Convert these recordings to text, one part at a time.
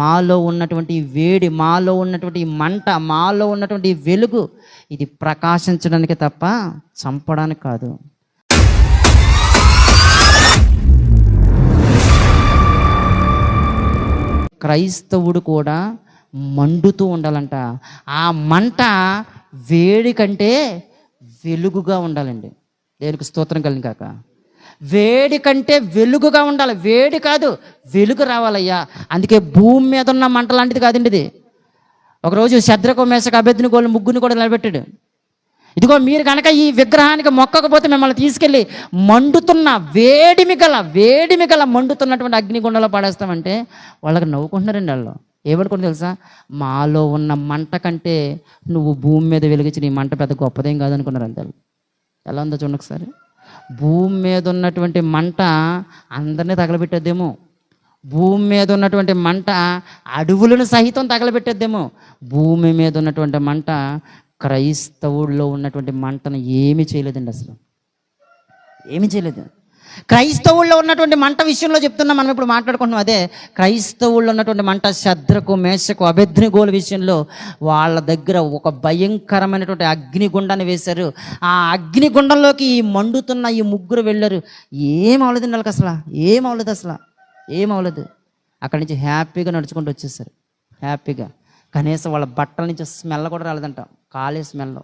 మాలో ఉన్నటువంటి వేడి మాలో ఉన్నటువంటి మంట మాలో ఉన్నటువంటి వెలుగు ఇది ప్రకాశించడానికి తప్ప చంపడానికి కాదు. క్రైస్తవుడు కూడా మండుతూ ఉండాలంట. ఆ మంట వేడి కంటే వెలుగుగా ఉండాలండి. దేనికి స్తోత్రం కలిగిన కాక వేడి కంటే వెలుగుగా ఉండాలి. వేడి కాదు వెలుగు రావాలయ్యా. అందుకే భూమి మీద ఉన్న మంట లాంటిది కాదండి ఇది. ఒకరోజు శద్రకు మేసకు అభ్యర్థిని గోళ్ళు ముగ్గురిని కూడా నిలబెట్టాడు. ఇదిగో మీరు కనుక ఈ విగ్రహానికి మొక్కకపోతే మిమ్మల్ని తీసుకెళ్ళి మండుతున్న వేడిమి గల వేడిమి గల మండుతున్నటువంటి అగ్నిగుండంలో పాడేస్తామంటే వాళ్ళకి నవ్వుకుంటున్నారండి వాళ్ళు. ఏమనుకుని తెలుసా? మాలో ఉన్న మంట కంటే నువ్వు భూమి మీద వెలిగించిన ఈ మంట పెద్ద గొప్పదేం కాదనుకున్నారు అంతే ఎలా ఉందో చూడండి ఒకసారి. భూమి మీద ఉన్నటువంటి మంట అందరినీ తగలబెట్టేద్దేమో. భూమి మీద ఉన్నటువంటి మంట అడవులను సహితం తగలబెట్టేద్దేమో. భూమి మీద ఉన్నటువంటి మంట క్రైస్తవుల్లో ఉన్నటువంటి మంటను ఏమీ చేయలేదండి అసలు. ఏమీ చేయలేదు. క్రైస్తవుల్లో ఉన్నటువంటి మంట విషయంలో చెప్తున్నాం మనం ఇప్పుడు మాట్లాడుకుంటున్నాం. అదే క్రైస్తవుల్లో ఉన్నటువంటి మంట శద్రకు మేషకు అభ్యర్థినిగోలు విషయంలో వాళ్ళ దగ్గర ఒక భయంకరమైనటువంటి అగ్నిగుండాన్ని వేశారు. ఆ అగ్నిగుండంలోకి ఈ మండుతున్న ఈ ముగ్గురు వెళ్ళారు. ఏం అవలేదండి వాళ్ళకి అసలు? ఏం అవ్వలేదు అసలు? ఏం అవ్వలేదు అక్కడి నుంచి హ్యాపీగా నడుచుకుంటూ వచ్చేసారు హ్యాపీగా. కనీసం వాళ్ళ బట్టల నుంచి స్మెల్ కూడా రాలేదంట. కాలే స్మెల్.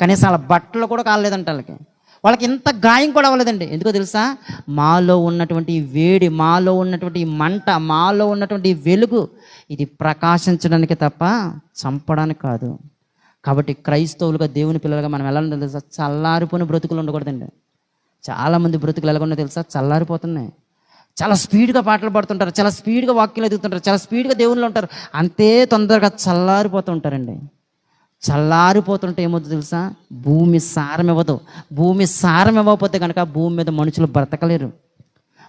కనీసం వాళ్ళ బట్టలు కూడా కాలేదంట వాళ్ళకి. వాళ్ళకి ఇంత గాయం కూడా అవ్వలేదండి. ఎందుకో తెలుసా? మాలో ఉన్నటువంటి వేడి మాలో ఉన్నటువంటి మంట మాలో ఉన్నటువంటి వెలుగు ఇది ప్రకాశించడానికి తప్ప చంపడానికి కాదు. కాబట్టి క్రైస్తవులుగా దేవుని పిల్లలుగా మనం ఎలా తెలుసా? చల్లారిపోయిన బ్రతుకులు ఉండకూడదండి. చాలామంది బ్రతుకులు ఎలా ఉన్నాయో తెలుసా? చల్లారిపోతున్నాయి. చాలా స్పీడ్గా పాటలు పాడుతుంటారు. చాలా స్పీడ్గా వాక్యాలు ఎదుగుతుంటారు. చాలా స్పీడ్గా దేవుళ్ళు ఉంటారు. అంతే తొందరగా చల్లారిపోతూ ఉంటారండి. చల్లారిపోతుంటే ఏమవుతుంది తెలుసా? భూమి సారం ఇవ్వదు. భూమి సారం ఇవ్వకపోతే కనుక భూమి మీద మనుషులు బ్రతకలేరు.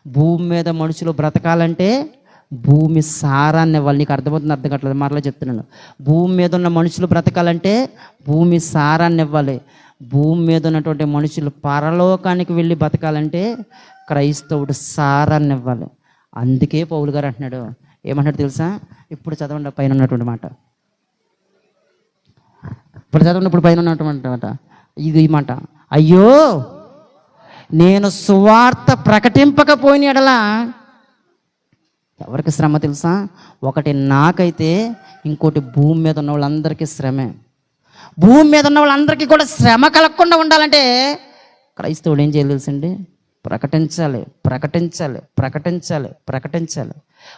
భూమి మీద మనుషులు బ్రతకాలంటే భూమి సారాన్ని ఇవ్వాలి. నీకు అర్థమవుతుంది అర్థం కావట్లేదు? మరలా చెప్తున్నాను. భూమి మీద ఉన్న మనుషులు బ్రతకాలంటే భూమి సారాన్ని ఇవ్వాలి. భూమి మీద ఉన్నటువంటి మనుషులు పరలోకానికి వెళ్ళి బతకాలంటే క్రైస్తవుడు సారాన్ని ఇవ్వాలి. అందుకే పౌలు గారు అంటున్నాడు. ఏమంటాడు తెలుసా? ఇప్పుడు చదవండి పైన ఉన్నటువంటి మాట. ఇప్పుడు చదవండి ఇప్పుడు పైన ఉన్నటువంటి ఇది ఈ మాట. అయ్యో నేను సువార్త ప్రకటింపకపోయిన ఎడలా ఎవరికి శ్రమ తెలుసా? ఒకటి నాకైతే ఇంకోటి భూమి మీద ఉన్న వాళ్ళందరికీ శ్రమే. భూమి మీద ఉన్న వాళ్ళందరికీ కూడా శ్రమ కలగకుండా ఉండాలంటే క్రైస్తవుడు ఏం చేయాలి తెలుసండి? ప్రకటించాలి ప్రకటించాలి ప్రకటించాలి ప్రకటించాలి.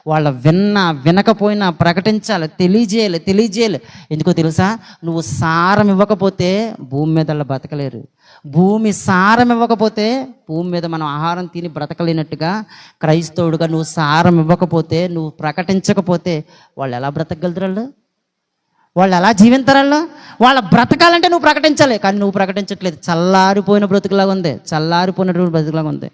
వాళ్ళ విన్నా వినకపోయినా ప్రకటించాలి తెలియజేయాలి తెలియజేయాలి. ఎందుకో తెలుసా? నువ్వు సారం ఇవ్వకపోతే భూమి మీద వాళ్ళు బ్రతకలేరు. భూమి సారం ఇవ్వకపోతే భూమి మీద మనం ఆహారం తిని బ్రతకలేనట్టుగా క్రైస్తవుడుగా నువ్వు సారం ఇవ్వకపోతే నువ్వు ప్రకటించకపోతే వాళ్ళు ఎలా బ్రతకగలుగుతారు వాళ్ళు ఎలా జీవింతారు వాళ్ళ బ్రతకాలంటే నువ్వు ప్రకటించాలి. కానీ నువ్వు ప్రకటించట్లేదు. చల్లారిపోయిన బ్రతుకులాగా ఉంది చల్లారిపోయినటువంటి బ్రతుకులాగా ఉంది